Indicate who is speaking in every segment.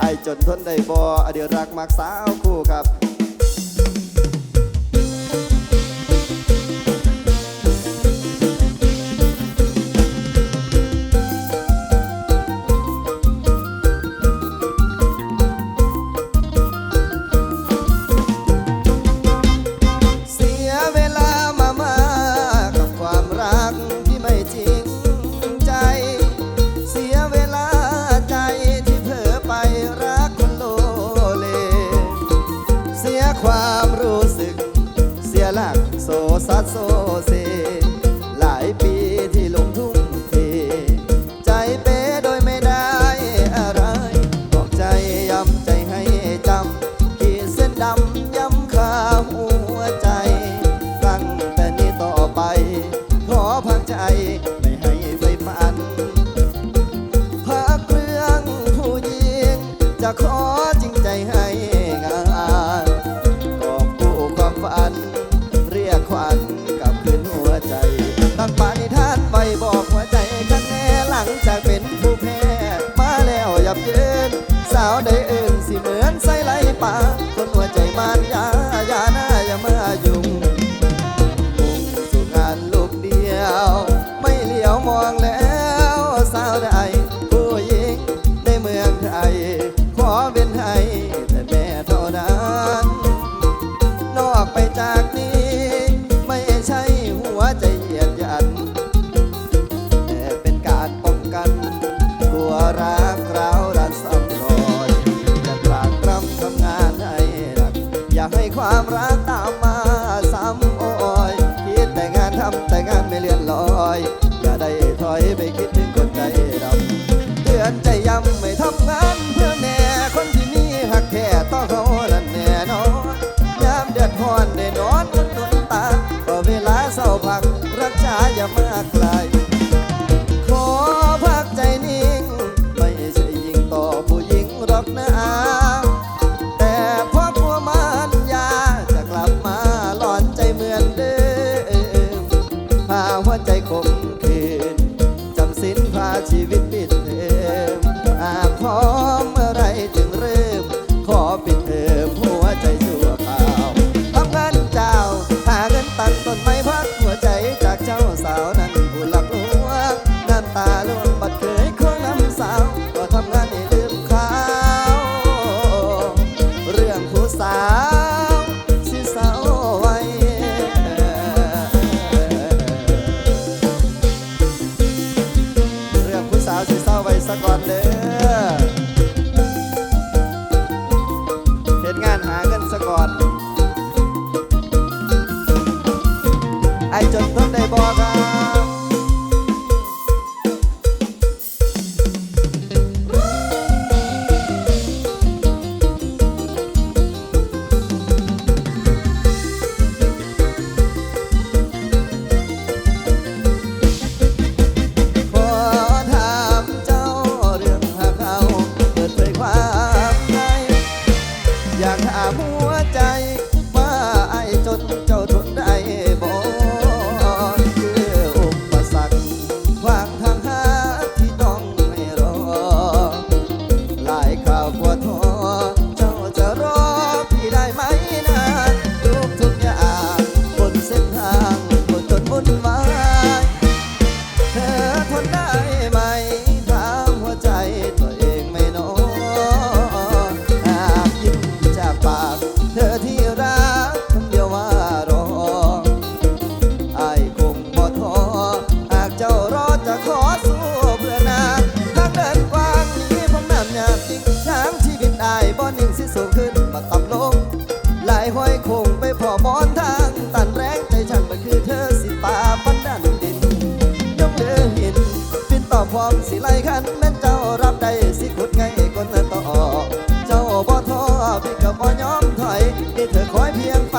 Speaker 1: ไอจนทนได้บ่อเดี๋ยวรักมากสาวคู่ครับ aí para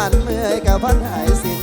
Speaker 1: มันเมื่อยกับพันหายสิ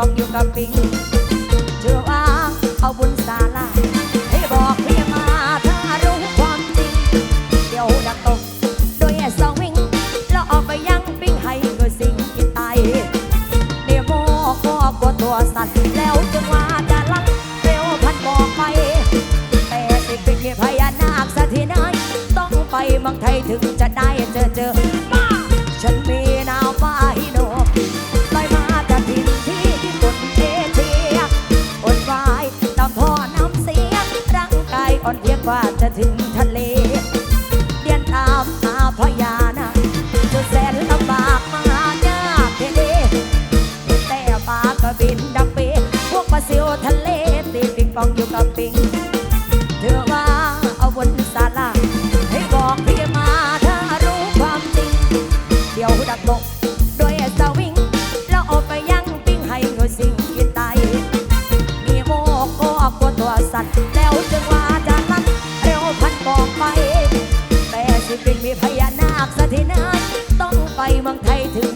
Speaker 1: องอยู่กับปิงเจอว่าเอาบุญสาลาให้บอกเพียมาถ้ารู้ความจริง เดี๋ยวดักตกโดยสองวิ่งแล้วออกไปยัง
Speaker 2: ปิงให้กิดสิ่งกินตายเดี๋ยวโม่ขอกัวตัวสัตว์แล้วจะงว่าจะลักเร็วพันบอกไป แต่สิเป็นแค่พญานาคสักทีน้อยต้องไปเมืองไทยถึงจะได้เจอเจอมาฉันมี ว่าจะถึงท่าน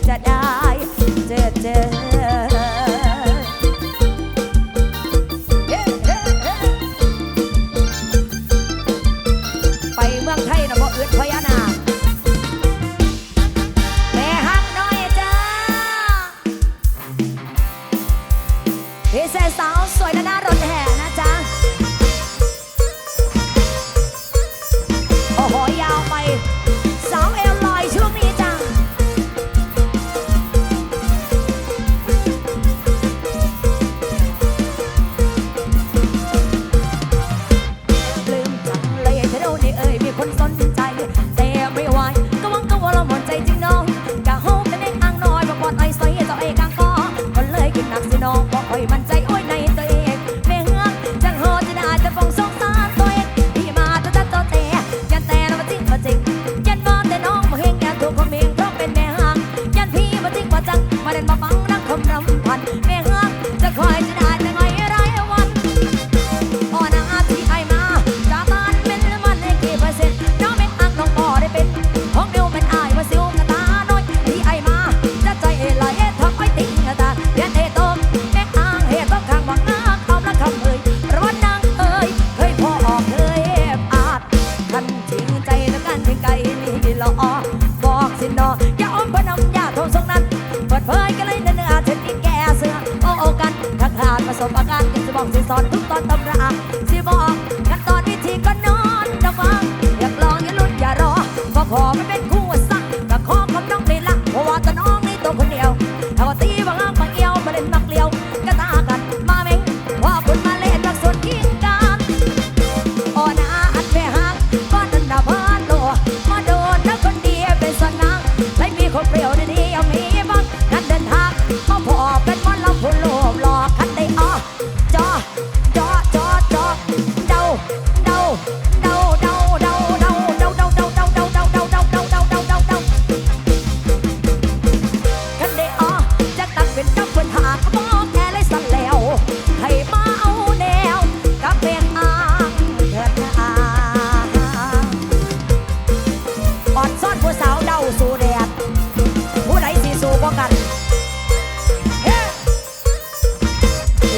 Speaker 2: จะได้ เจอเจอ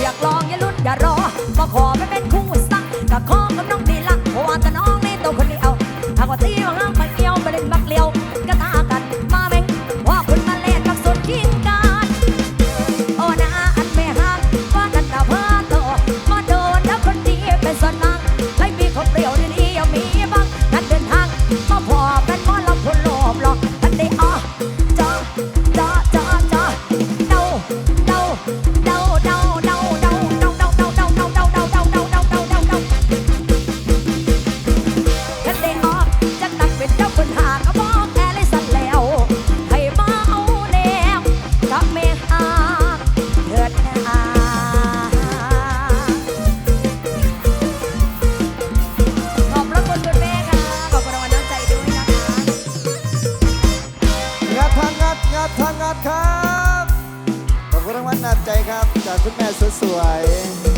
Speaker 2: อยากลองอย่าลุ้นอย่ารอ ก็ขอไปเป็นคู่สักกับของ
Speaker 1: กับน้อง คุณแม่สวย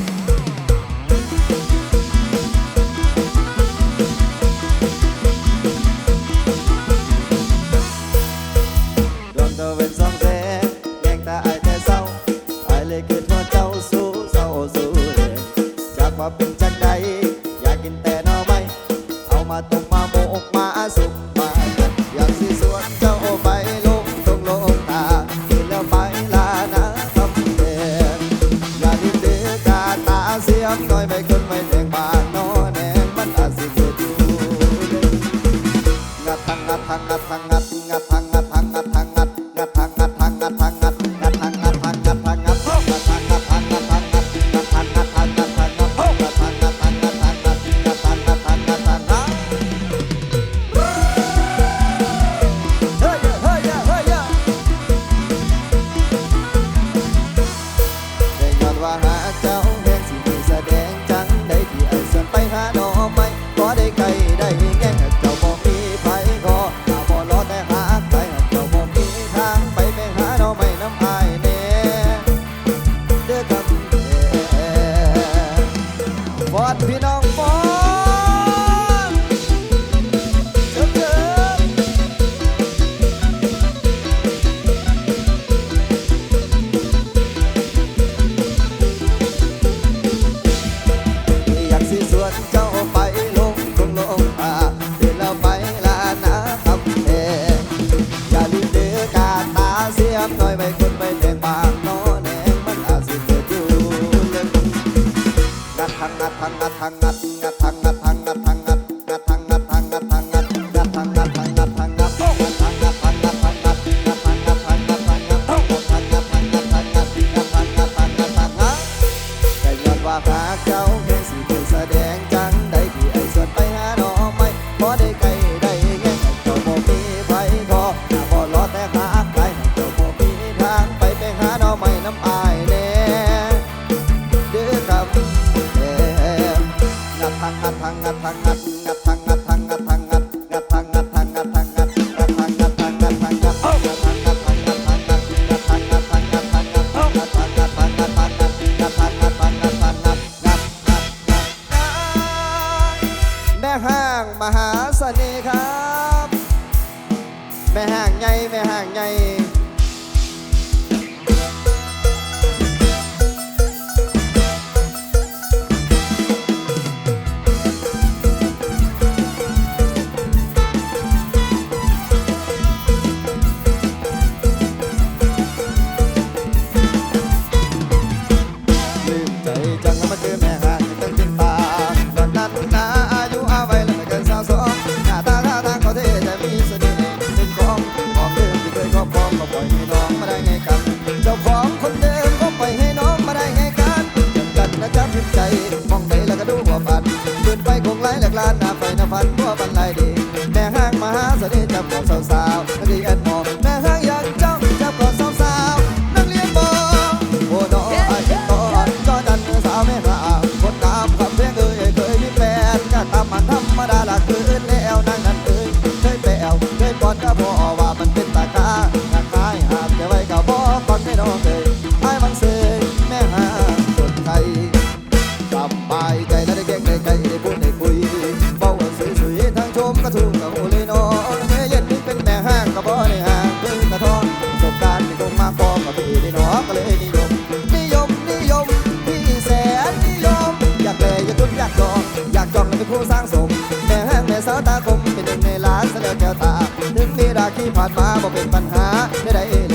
Speaker 1: dançar. ผ่านมาบ่เป็นปัญหาได้ได้